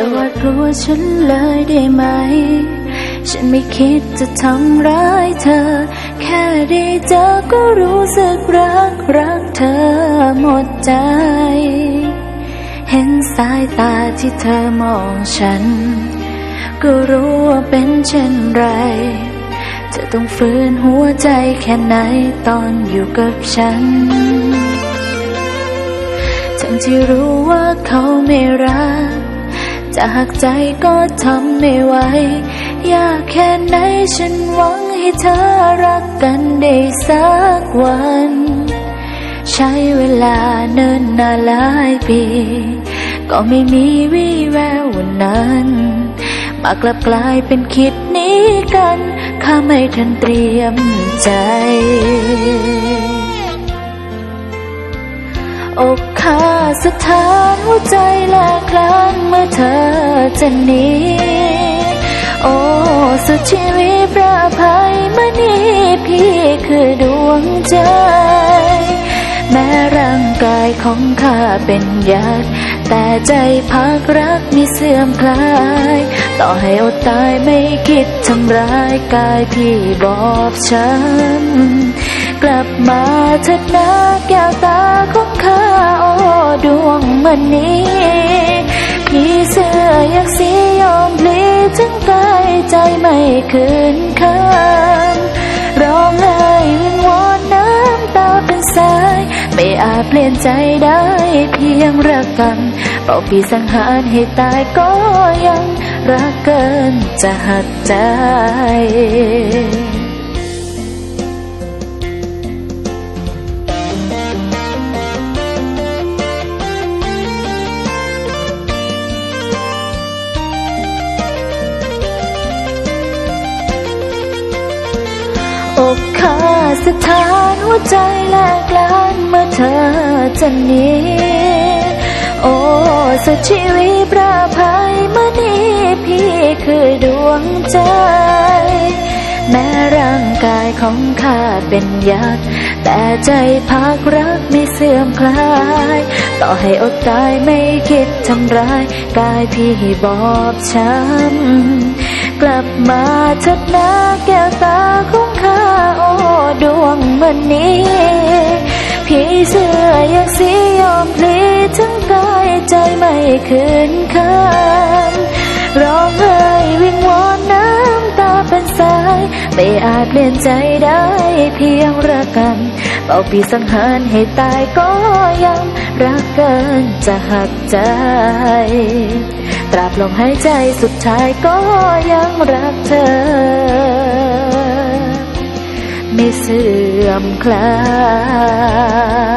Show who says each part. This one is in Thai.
Speaker 1: อย่าวาดกลัวฉันเลยได้ไหม ฉันไม่คิดจะทำร้ายเธอ แค่ได้เจอก็รู้สึกรักรักเธอหมดใจ เห็นสายตาที่เธอมองฉัน ก็รู้ว่าเป็นเช่นไร เธอต้องฝืนหัวใจแค่ไหนตอนอยู่กับฉันทั้งที่รู้ว่าเขาไม่รัก จะหักใจก็ทำไม่ไหวยากแค่ไหนฉันหวังให้เธอรักกันได้สักวัน ใช้เวลาเนิ่นนานหลายปี ก็ไม่มีวี่แวววันนั้น มากลับกลายเป็นคิดหนี้กัน ข้าไม่ทันเตรียมใจอกขาสถาน หัวใจแลกคลานเมื่อเธอจะหนีโอ้สุดชีวิตประภัยมื่อนี้พี่คือดวงใจ แม้ร่างกายของข้าเป็นยาดแต่ใจพักรักม่เสื่อมคลาย ต่อให้อดตายไม่คิดทำร้ายกายพี่บอบช้ำกลับมาเถิดนะแก้วตา ดวงมันนี้พี่เสื้อยากสียอมพลีถึงกายใจไม่คืนคานร้องไห้วิงวอนน้ำตาเป็นสาย ไม่อาจเปลี่ยนใจได้เพียงรักกันเป่าปีสังหารให้ตายก็ยังรักเกินจะหักใจ อกขาสถานหัวใจแลกลานเมื่อเธอจะหนีโอ้สุดชีวิตประภัยเมื่อนี้พี่คือดวงใจ แม้ร่างกายของข้าเป็นยาดแต่ใจพักรักไม่เสื่อมคลาย ต่อให้อดตายไม่คิดทำร้าย กายพี่บอบช้ำ กลับมาเถิดนะแก้วตาของข้าโอ้ดวงมันนี้พี่เสื้ออยากสียอมพลีทั้งกายใจไม่คืนคาายไม่อาจเปลี่ยนใจได้เพียงรักกัน เป่าปีสังหารให้ตายก็ยังรักเกินจะหักใจ ตราบลมหายใจสุดท้ายก็ยังรักเธอ ไม่เสื่อมคลาย